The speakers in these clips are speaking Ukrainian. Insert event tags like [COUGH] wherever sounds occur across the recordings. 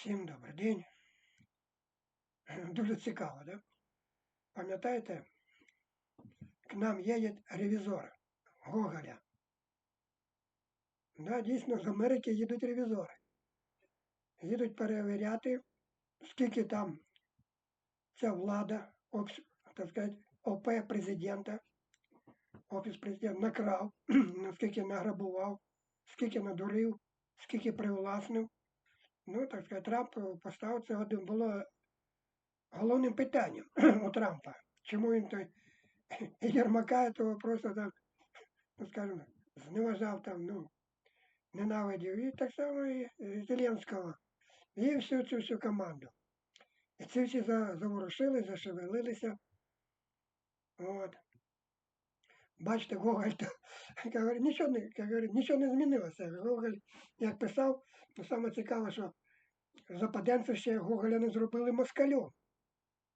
Всім добрий день. [CLEARS THROAT] Дуже цікаво, да? Пам'ятаєте, к нам їде ревізор Гоголя. Да, дійсно, з Америки їдуть ревізори. Їдуть перевіряти, скільки там ця влада, так сказати, ОП президента, офіс президента накрав, [CLEARS THROAT] наскільки награбував, скільки надурив, скільки привласнив. Ну, так сказати, Трамп поставив це один було головним питанням [CLEARS THROAT] у Трампа. Чому він той [CLEARS THROAT] Єрмака того просто там, ну скажімо, зневажав там, ну, ненавидів. І так само і е, Зеленського. І всю цю всю команду. І ці всі заворушили, зашевелилися. От. Бачите, Гоголь, то, як [LAUGHS] говорить, нічого не, нічого не змінилося. Гоголь, як писав, то саме цікаве, що западенці ще Гоголя не зробили москалем.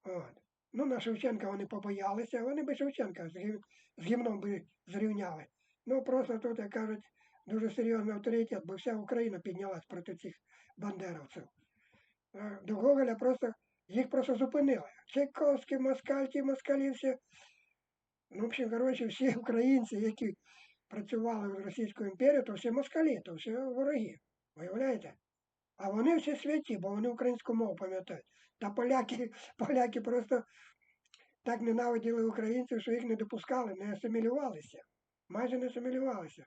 От. Ну, на Шевченка вони побоялися, вони би Шевченка з, гімном би зрівняли. Ну, просто тут, як кажуть, дуже серйозний авторитет, бо вся Україна піднялась проти цих бандеровців. До Гоголя просто, їх просто зупинили. Чайковський, москаль, ті москалі всі. Ну, в общем, коротше, всі українці, які працювали в Російську імперію, то всі москалі, то всі вороги. Виявляєте? А вони всі святі, бо вони українську мову пам'ятають. Та поляки, [LAUGHS] поляки просто так ненавиділи українців, що їх не допускали, не асимілювалися. Майже не асимілювалися.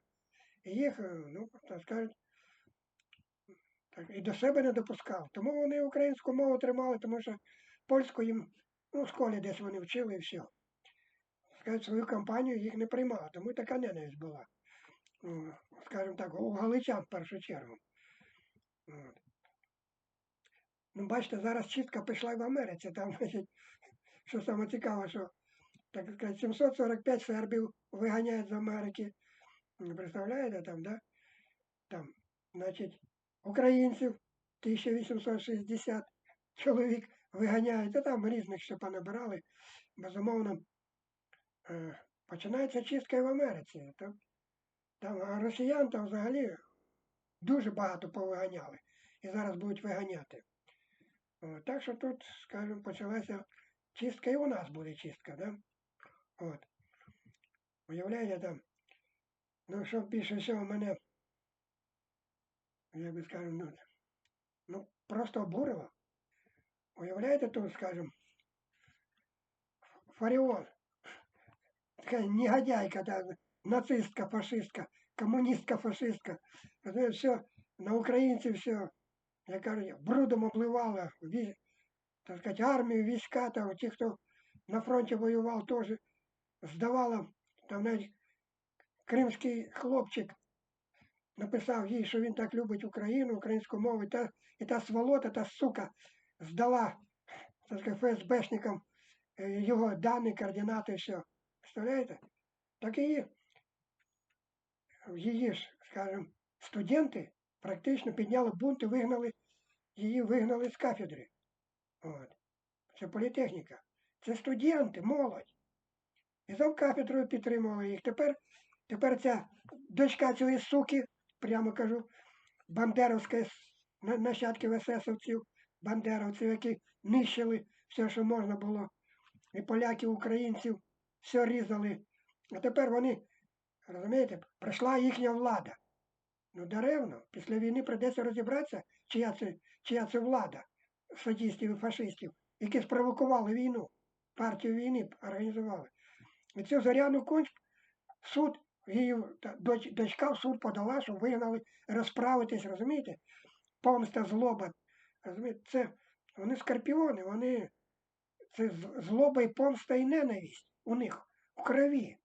І їх, е, ну, так скажуть, так, і до себе не допускав. Тому вони українську мову тримали, тому що польську їм, ну, в школі десь вони вчили і все. Скажуть, свою компанію їх не приймали, тому така ненависть була. Скажімо так, у галичан в першу чергу. Ну, бачите, зараз чітко пішла в Америці. Там, значить, [LAUGHS] що саме цікаво, що так сказати, 745 сербів виганяють з Америки. Представляєте там, да? Там, значить, українців 1860 чоловік виганяють, а там різних ще понабирали. Безумовно, е, починається чистка і в Америці. Там, там росіян там взагалі дуже багато повиганяли і зараз будуть виганяти. О, так що тут, скажімо, почалася чистка і у нас буде чистка, да? От. Уявляєте там, ну що більше всього мене, як би скажемо, ну, ну просто обурило. Уявляєте тут, скажімо, Фаріон, така негодяйка, да, нацистка, фашистка, комуністка, фашистка. Розумієте, все, на українців все, як кажуть, брудом обливала, так сказати, армію, війська, там, ті, хто на фронті воював, теж здавала, там навіть кримський хлопчик написав їй, що він так любить Україну, українську мову, і та, і та сволота, та сука здала так сказати, ФСБшникам е, його дані, координати, все. Представляєте? Так і її скажімо, студенти практично підняли бунт і вигнали, її вигнали з кафедри. От. Це політехніка. Це студенти, молодь. І за кафедрою підтримували їх. Тепер, тепер ця дочка цієї суки, прямо кажу, бандеровська нащадків есесовців, бандеровців, які нищили все, що можна було. І поляків, українців, все різали. А тепер вони, розумієте, прийшла їхня влада. Ну, даремно, після війни прийдеться розібратися, чия це, чия це влада садістів і фашистів, які спровокували війну, партію війни організували. І цю Зоряну Кунськ суд, її доч, дочка в суд подала, що вигнали розправитись, розумієте? Помста, злоба. Розумієте? Це вони скорпіони, вони це злоба і помста і ненависть у них в крові.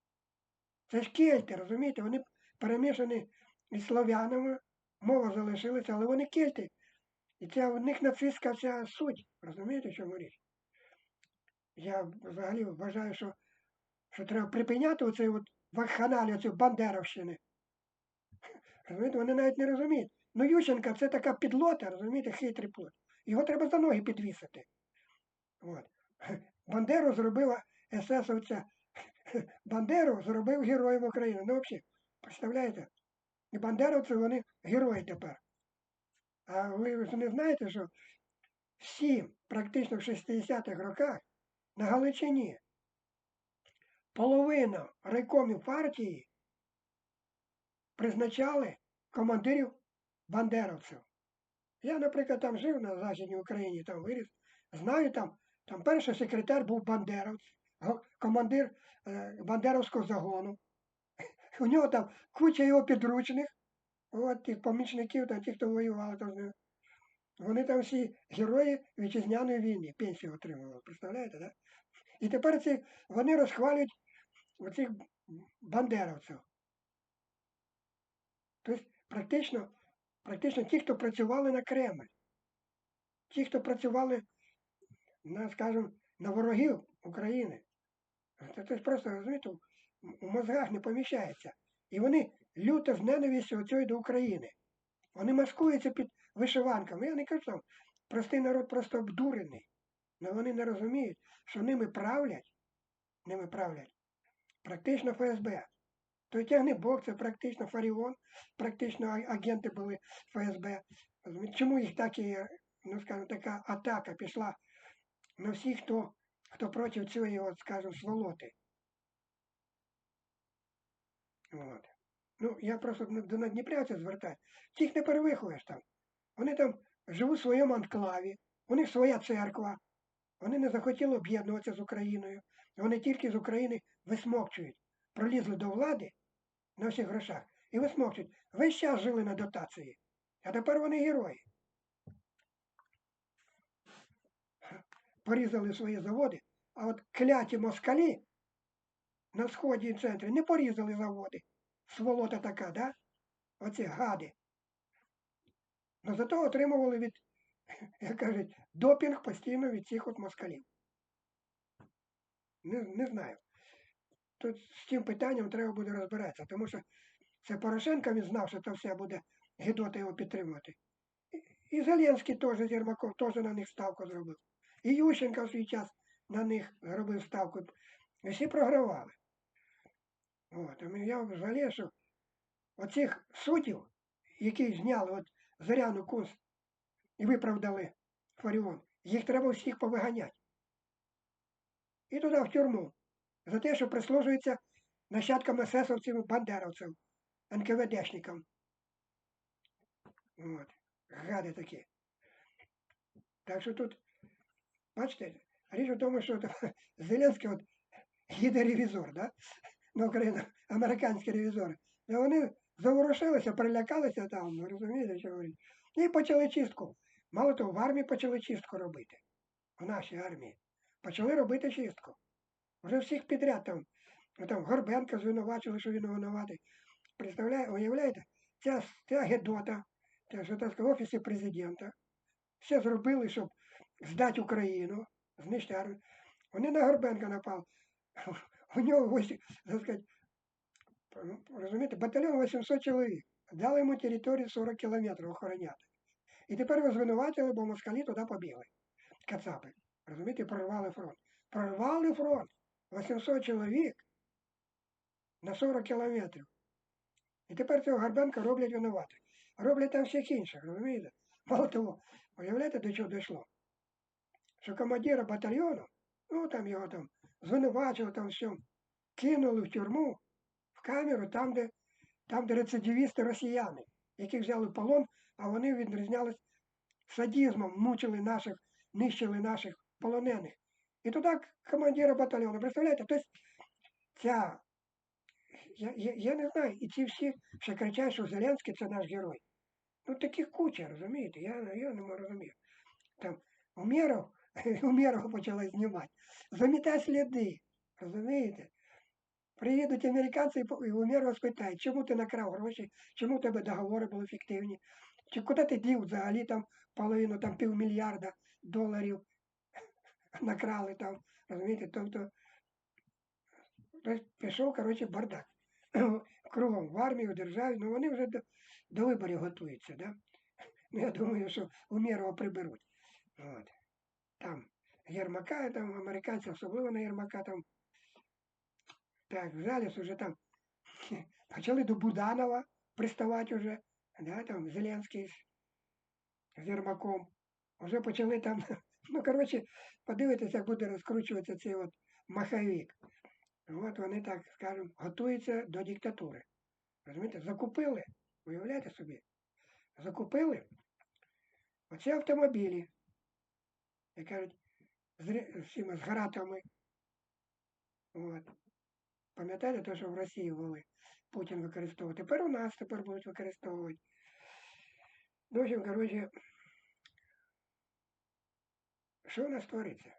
Це ж кельти, розумієте? Вони перемішані із слов'янами, мова залишилася, але вони кельти. І це у них нацистська вся суть. Розумієте, в чому річ? Я взагалі вважаю, що, що треба припиняти оцей от вакханалію, оцю бандеровщини. Розумієте, вони навіть не розуміють. Ну, Ющенка це така підлота, розумієте, хитрий плод. Його треба за ноги підвісити. От. Бандеру зробила есесовця. Бандеру зробив героєм України. Ну, взагалі, представляєте? І бандеровці вони герої тепер. А ви ж не знаєте, що всі практично в 60-х роках на Галичині половина райкомів партії призначали командирів бандеровців. Я, наприклад, там жив на Західній Україні, там виріс, знаю там, там перший секретар був бандеровець, командир е, бандеровського загону. У нього там куча його підручних, от тих помічників, там, ті, хто воював, там, вони там всі герої вітчизняної війни, пенсію отримували, представляєте, да? І тепер ці, вони розхвалюють оцих бандеровців. Тобто практично, практично ті, хто працювали на Кремль, ті, хто працювали на, скажімо, на ворогів України. Це, просто, розумієте, у мозгах не поміщається. І вони люто з ненавистю оцієї до України. Вони маскуються під вишиванками. Я не кажу, там, простий народ просто обдурений. Але вони не розуміють, що ними правлять, ними правлять практично ФСБ. Той тягне Бог, це практично Фаріон, практично агенти були ФСБ. Чому їх так і, ну скажімо, така атака пішла на всіх, хто, хто проти цієї, от, скажімо, сволоти. От. Ну, я просто до надніпрявців звертаю. Тих не перевихуєш там. Вони там живуть в своєму анклаві, у них своя церква. Вони не захотіли об'єднуватися з Україною. Вони тільки з України висмокчують. Пролізли до влади на всіх грошах і висмокчують. Весь час жили на дотації. А тепер вони герої. Порізали свої заводи, а от кляті москалі на сході і центрі не порізали заводи. Сволота така, да? Оці гади. Но зато отримували від, [LAUGHS] як кажуть, допінг постійно від цих от москалів. Не, не знаю. Тут з цим питанням треба буде розбиратися, тому що це Порошенко він знав, що це все буде Гедота його підтримувати. І- Зеленський теж з Єрмаком теж на них ставку зробив. І Ющенко в свій час на них зробив ставку. І всі програвали. От, а ми- я що оцих суддів, які зняли от Зоряну Кунс і виправдали Фаріон, їх треба всіх повиганяти. І туди в тюрму. За те, що прислужується нащадкам есесовців і бандеровців, НКВДшникам. От. Гади такі. Так що тут, бачите, річ у тому, що [LAUGHS] Зеленський от їде ревізор, да? На Україну, американські ревізори. І вони заворушилися, перелякалися там, розумієте, що говорять. І почали чистку. Мало того, в армії почали чистку робити. В нашій армії. Почали робити чистку. Вже всіх підряд там. Ну, там Горбенка звинувачили, що він винуватий. Представляє, уявляєте, ця, ця Гедота, це що так в офісі президента, все зробили, щоб здати Україну, знищити армію. Вони на Горбенка напали. У нього сказати, розумієте, батальйон 800 чоловік. Дали йому територію 40 кілометрів охороняти. І тепер його звинуватили, бо москалі туди побігли. Кацапи. Розумієте, прорвали фронт. Прорвали фронт. 800 чоловік на 40 кілометрів. І тепер цього Горбенка роблять винувати. Роблять там всіх інших, розумієте? Мало того, уявляєте, до чого дійшло? Що командира батальйону, ну там його там звинувачили там всьому, кинули в тюрму, в камеру, там, де, там, де рецидивісти росіяни, яких взяли в полон, а вони відрізнялись садізмом, мучили наших, нищили наших полонених. І туди командира батальйону, представляєте, тобто ця, я, я, я не знаю, і ці всі ще кричать, що Зеленський це наш герой. Ну таких куча, розумієте, я, я не розумію. Там Умєров, [LAUGHS] Умєров почали знімати. Замітай сліди, розумієте? Приїдуть американці і і спитають, чому ти накрав гроші, чому у тебе договори були фіктивні, чи куди ти дів взагалі там половину, там півмільярда доларів [LAUGHS] накрали там, розумієте, тобто пішов, коротше, бардак. [CLEARS THROAT] Кругом в армії, в державі, ну вони вже до, до виборів готуються, да? Ну, я думаю, що Умєрова приберуть. От. Там Єрмака, там американці, особливо на Єрмака там. Так, взялись уже там, [LAUGHS] почали до Буданова приставати уже, да, там Зеленський. з Єрмаком. Вже почали там, [LAUGHS] ну, коротше, подивитися, як буде розкручуватися цей от маховик. От вони, так скажемо, готуються до диктатури. Розумієте, закупили, уявляєте собі, закупили оці автомобілі, як кажуть, з, з з гратами. От. Пам'ятаєте те, що в Росії ввели? Путін використовував. Тепер у нас тепер будуть використовувати. Ну, в общем, коротше, що у нас твориться?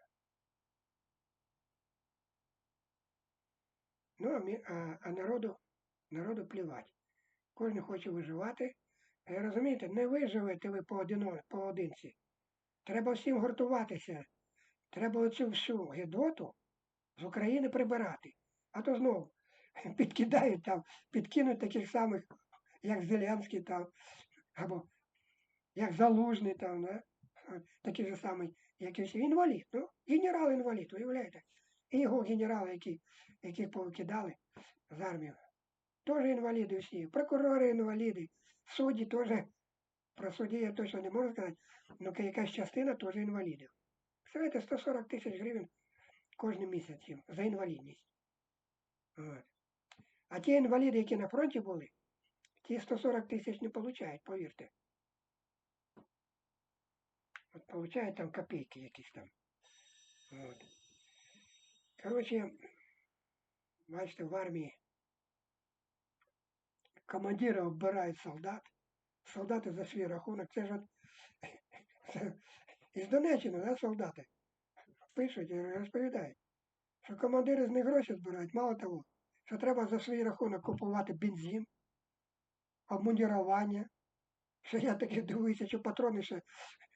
Ну, а, а, народу, народу плівать. Кожен хоче виживати. Розумієте, не виживете ви поодинці. Треба всім гуртуватися. Треба оцю всю гідоту з України прибирати. А то знову підкидають там, підкинуть таких самих, як Зеленський там, або як Залужний там, да? Такий же самий, всі. Інвалід. Ну, генерал-інвалід, уявляєте? І його генерали, які, яких повикидали з армії. Теж інваліди всі. Прокурори інваліди, судді теж. Про судді я точно не можу сказати, але якась частина теж інвалідів. Представляєте, 140 тисяч гривень кожен місяць їм за інвалідність. А ті інваліди, які на фронті були, ті 140 тисяч не получають, повірте. От получають там копійки якісь там. От. Коротше, бачите, в армії командири оббирають солдат, солдати за свій рахунок. Це ж от із [LAUGHS] Донеччини, да, солдати пишуть і розповідають, що командири з них гроші збирають, мало того, що треба за свій рахунок купувати бензин, обмундірування. Що я таки дивуюся, що патрони ще,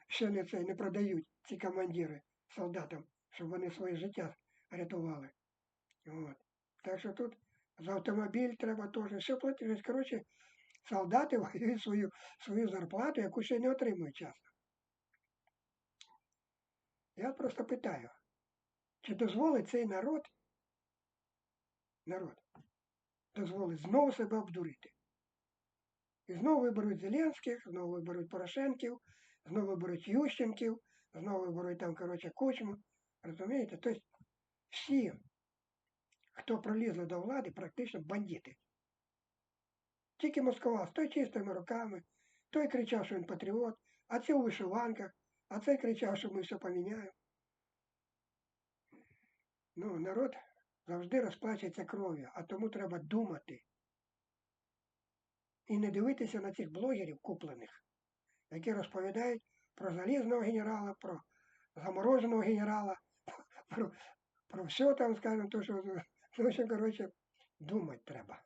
ще не, це, не продають, ці командири солдатам, щоб вони своє життя рятували. От. Так що тут за автомобіль треба теж все платити. Коротше, солдати воюють свою, свою зарплату, яку ще не отримують часто. Я просто питаю, чи дозволить цей народ, народ, дозволить знову себе обдурити? І знову виберуть Зеленських, знову виберуть Порошенків, знову виберуть Ющенків, знову виберуть там, коротше, Кучму. Розумієте? Тобто всі, хто пролізли до влади, практично бандити. Тільки Москва з той чистими руками, той кричав, що він патріот, а цей у вишиванках, а цей кричав, що ми все поміняємо. Ну, народ завжди розплачеться кров'ю, а тому треба думати. І не дивитися на цих блогерів куплених, які розповідають про залізного генерала, про замороженого генерала, [LAUGHS] про, про все там, скажімо, то, що, то, що, коротше, думати треба.